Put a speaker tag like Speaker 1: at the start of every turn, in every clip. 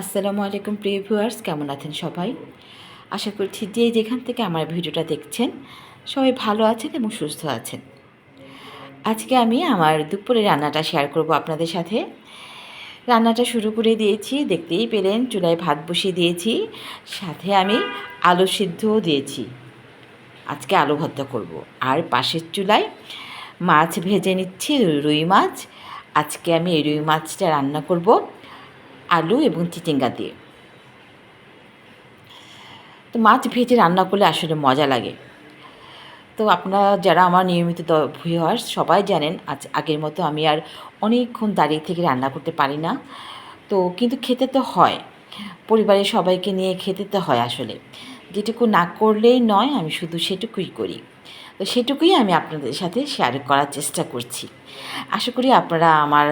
Speaker 1: আসসালামু আলাইকুম, প্রিয় ভিউয়ার্স, কেমন আছেন সবাই? আশা করছি যে যেখান থেকে আমার ভিডিওটা দেখছেন, সবাই ভালো আছেন এবং সুস্থ আছেন। আজকে আমি আমার দুপুরে রান্নাটা শেয়ার করব আপনাদের সাথে। রান্নাটা শুরু করে দিয়েছি, দেখতেই পেলেন, চুলায় ভাত বসিয়ে দিয়েছি, সাথে আমি আলু সিদ্ধও দিয়েছি। আজকে আলু ভর্তা করব। আর পাশের চুলায় মাছ ভেজে নিচ্ছি, রুই মাছ। আজকে আমি এই রুই মাছটা রান্না করব। আলু এবং চিচিঙ্গা দিয়ে। তো মাছ ভেজে রান্না করলে আসলে মজা লাগে। তো আপনারা যারা আমার নিয়মিত ভিউয়ার্স সবাই জানেন, আজ আগের মতো আমি আর অনেকক্ষণ দাঁড়িয়ে থেকে রান্না করতে পারি না। তো কিন্তু খেতে তো হয়। পরিবারের সবাইকে নিয়ে খেতে তো হয় আসলে। যেটুকু না করলেই নয়, আমি শুধু সেটুকুই করি। তো সেটুকুই আমি আপনাদের সাথে শেয়ার করার চেষ্টা করছি। আশা করি আপনারা আমার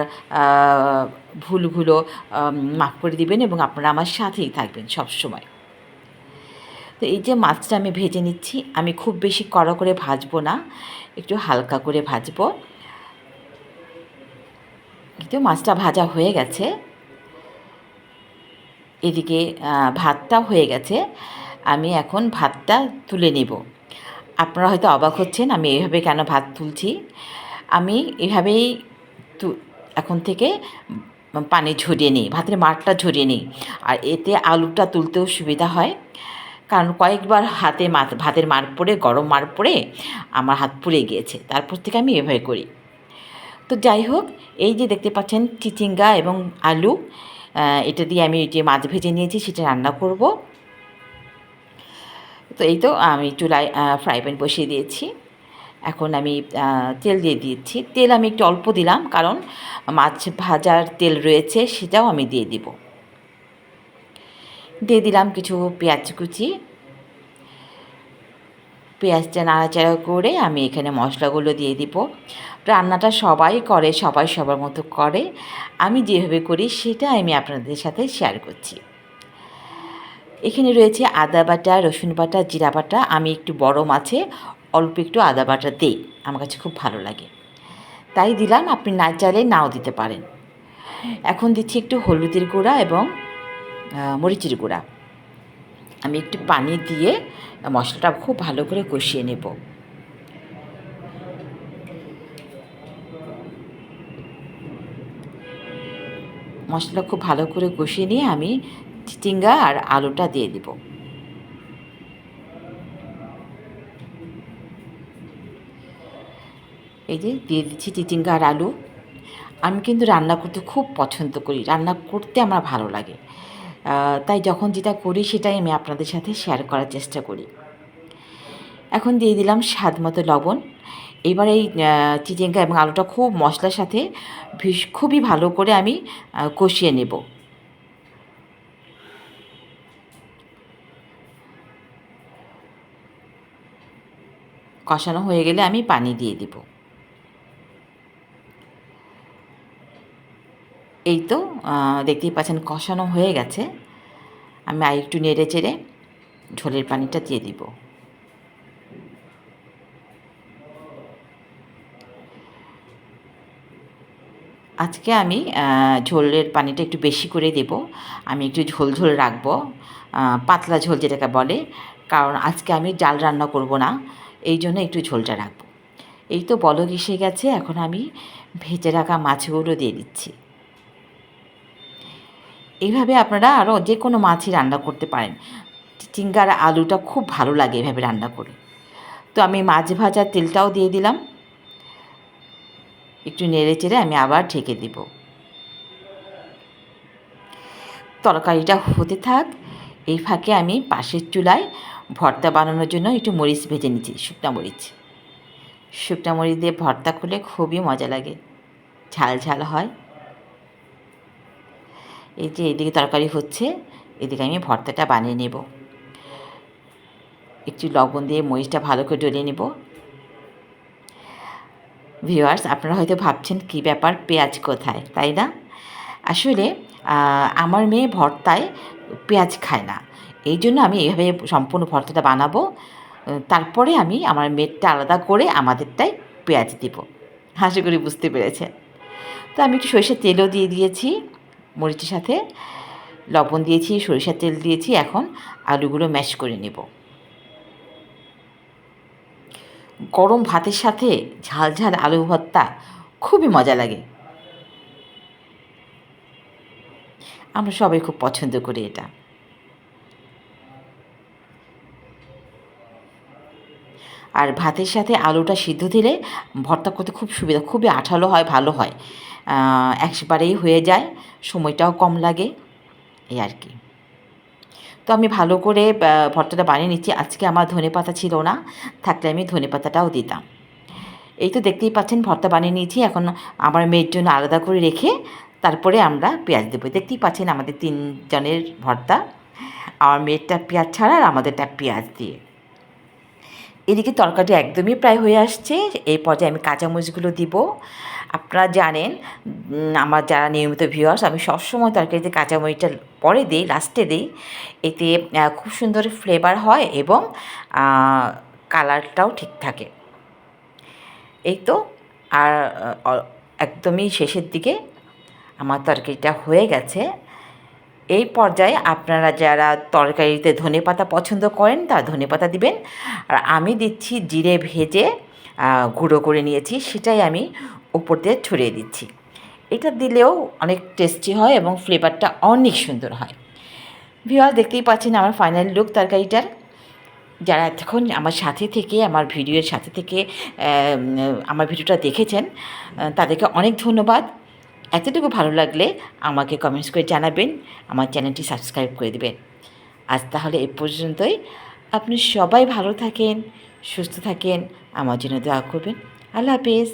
Speaker 1: ভুলগুলো মাফ করে দিবেন এবং আপনারা আমার সাথেই থাকবেন সব সময় তো এই যে মাছটা আমি ভেজে নিচ্ছি, আমি খুব বেশি কড়া করে ভাজবো না, একটু হালকা করে ভাজবো। কিন্তু মাছটা ভাজা হয়ে গেছে। এদিকে ভাতটা হয়ে গেছে। আমি এখন ভাতটা তুলে নেব। আপনারা হয়তো অবাক হচ্ছেন, আমি এইভাবে কেন ভাত তুলছি? আমি এভাবেই তু, এখন থেকে পানি ঝরিয়ে নিই, ভাতের মাঠটা ঝরিয়ে নিই। আর এতে আলুটা তুলতেও সুবিধা হয়। কারণ কয়েকবার হাতে মাত, ভাতের মার পড়ে, গরম মার পড়ে আমার হাত পুড়ে গিয়েছে। তারপর থেকে আমি এভাবে করি। তো যাই হোক, এই যে দেখতে পাচ্ছেন, চিচিঙ্গা এবং আলু এটা দিয়ে আমি যে মাছ ভেজে নিয়েছি, সেটা রান্না করব। তো এই তো আমি চুলায় ফ্রাই প্যান বসিয়ে দিয়েছি। এখন আমি তেল দিয়ে দিয়েছি তেল আমি একটু অল্প দিলাম কারণ মাছ ভাজার তেল রয়েছে, সেটাও আমি দিয়ে দিব। দিয়ে দিলাম কিছু পেঁয়াজ কুচি। পেঁয়াজটা নাড়াচাড়া করে আমি এখানে মশলাগুলো দিয়ে দিব। রান্নাটা সবাই করে, সবাই সবার মতো করে। আমি যেভাবে করি, সেটা আমি আপনাদের সাথে শেয়ার করছি। এখানে রয়েছে আদা বাটা, রসুন বাটা, জিরা বাটা। আমি একটু বড় মাছে, অল্প একটু আদা বাটা দিই। আমার কাছে খুব ভালো লাগে। তাই দিলাম, আপনি না চাইলে নাও দিতে পারেন। এখন দিচ্ছি একটু হলুদের গুঁড়া এবং মরিচের গুঁড়া। আমি একটু পানি দিয়ে মশলাটা খুব ভালো করে কষিয়ে নেব। মশলা খুব ভালো করে কষিয়ে নিয়ে আমি চিচিঙ্গা আর আলুটা দিয়ে দিব। এই যে দিয়ে দিচ্ছি চিচিঙ্গা আর আলু। আমি কিন্তু রান্না করতে খুব পছন্দ করি রান্না করতে আমার ভালো লাগে। তাই যখন যেটা করি সেটাই আমি আপনাদের সাথে শেয়ার করার চেষ্টা করি। এখন দিয়ে দিলাম স্বাদ মতো লবণ। এবার এই আহ, চিচিঙ্গা এবং আলুটা খুব মশলার সাথে খুবই ভালো করে আমি কষিয়ে নেব। কষানো হয়ে গেলে আমি পানি দিয়ে দিব। এই তো দেখতেই পাচ্ছেন কষানো হয়ে গেছে। আমি আর একটু নেড়ে চেড়ে ঝোলের পানিটা দিয়ে দিব। আজকে আমি ঝোলের পানিটা একটু বেশি করে দেব। আমি একটু ঝোল ঝোল রাখব। পাতলা ঝোল যেটাকে বলে। কারণ আজকে আমি ডাল রান্না করব না। এই জন্য একটু ঝোলটা রাখব। এই তো বলক এসে গেছে, এখন আমি ভেজে রাখা মাছগুলো দিয়ে দিচ্ছি। এইভাবে আপনারা আরও যে কোনো মাছই রান্না করতে পারেন। চিঙ্গার আলুটা খুব ভালো লাগে এভাবে রান্না করে। তো আমি মাছ ভাজার তেলটাও দিয়ে দিলাম। একটু নেড়ে চেড়ে আমি আবার ঢেকে দিব। তরকারিটা হতে থাক এই ফাঁকে আমি পাশের চুলায় ভর্তা বানানোর জন্য একটু মরিচ ভেজে নিচ্ছি শুকনা মরিচ। শুকনা মরিচ দিয়ে ভর্তা করলে খুবই মজা লাগে, ঝাল ঝাল হয়। এই যে এদিকে তরকারি হচ্ছে, এদিকে আমি ভর্তাটা বানিয়ে নেব। একটু লবণ দিয়ে মরিচটা ভালো করে ডলিয়ে নেব। ভিউয়ার্স, আপনারা হয়তো ভাবছেন কি ব্যাপার, পেঁয়াজ কোথায়, তাই না? আসলে আমার মেয়ে ভর্তায় পেঁয়াজ খায় না। এই জন্য আমি এইভাবে সম্পূর্ণ ভর্তাটা বানাবো। তারপরে আমি আমার মেয়েরটা আলাদা করে আমাদেরটাই পেঁয়াজ দিব। আশা করি বুঝতে পেরেছে তো আমি একটু সরিষার তেলও দিয়ে দিয়েছি, মরিচের সাথে লবণ দিয়েছি, সরিষার তেল দিয়েছি, এখন আলুগুলো ম্যাশ করে নেব। গরম ভাতের সাথে ঝাল ঝাল আলু ভর্তা খুবই মজা লাগে। আমরা সবাই খুব পছন্দ করি এটা। আর ভাতের সাথে আলুটা সিদ্ধ দিলে ভর্তা করতে খুব সুবিধা, খুবই আঠালো হয়, ভালো হয়। একবারেই হয়ে যায়, সময়টাও কম লাগে, এই আর কি। তো আমি ভালো করে ভর্তাটা বানিয়ে নিচ্ছি। আজকে আমার ধনে পাতা ছিল না, থাকলে আমি ধনে পাতাটাও দিতাম। এই তো দেখতেই পাচ্ছেন, ভর্তা বানিয়ে নিয়েছি। এখন আমার মেয়ের জন্য আলাদা করে রেখে তারপরে আমরা পেঁয়াজ দেবো। দেখতেই পাচ্ছেন আমাদের তিনজনের ভর্তা। আমার মেয়েরটা পেঁয়াজ ছাড়া আর আমাদেরটা পেঁয়াজ দিয়ে। এদিকে তরকারিটা একদমই প্রায় হয়ে আসছে। এই পর্যায়ে আমি কাঁচামরিচগুলো দিব। আপনারা জানেন আমার যারা নিয়মিত ভিউয়ার্স আমি সবসময় তরকারিতে কাঁচামরিচটা পরে দিই লাস্টে দিই। এতে খুব সুন্দর ফ্লেভার হয় এবং কালারটাও ঠিক থাকে। এই তো, আর একদমই শেষের দিকে আমার তরকারিটা হয়ে গেছে। এই পর্যায়ে আপনারা যারা তরকারিতে ধনেপাতা পছন্দ করেন, তারা ধনেপাতা দিবেন। আর আমি দিচ্ছি জিরে ভেজে গুঁড়ো করে নিয়েছি, সেটাই আমি উপর দিয়ে ছড়িয়ে দিচ্ছি। এটা দিলেও অনেক টেস্টি হয় এবং ফ্লেভারটা অনেক সুন্দর হয়। ভিওয়ার দেখতেই পাচ্ছেন আমার ফাইনাল লুক তরকারিটার। যারা এতক্ষণ আমার সাথে থেকে, আমার ভিডিওর সাথে থেকে আমার ভিডিওটা দেখেছেন তাদেরকে অনেক ধন্যবাদ। এতটুকু ভালো লাগলে আমাকে কমেন্টস করে জানাবেন, আমার চ্যানেলটি সাবস্ক্রাইব করে দেবেন। আজ তাহলে এ পর্যন্তই। আপনি সবাই ভালো থাকেন, সুস্থ থাকেন, আমার জন্য দোয়া করবেন। আল্লাহ হাফেজ।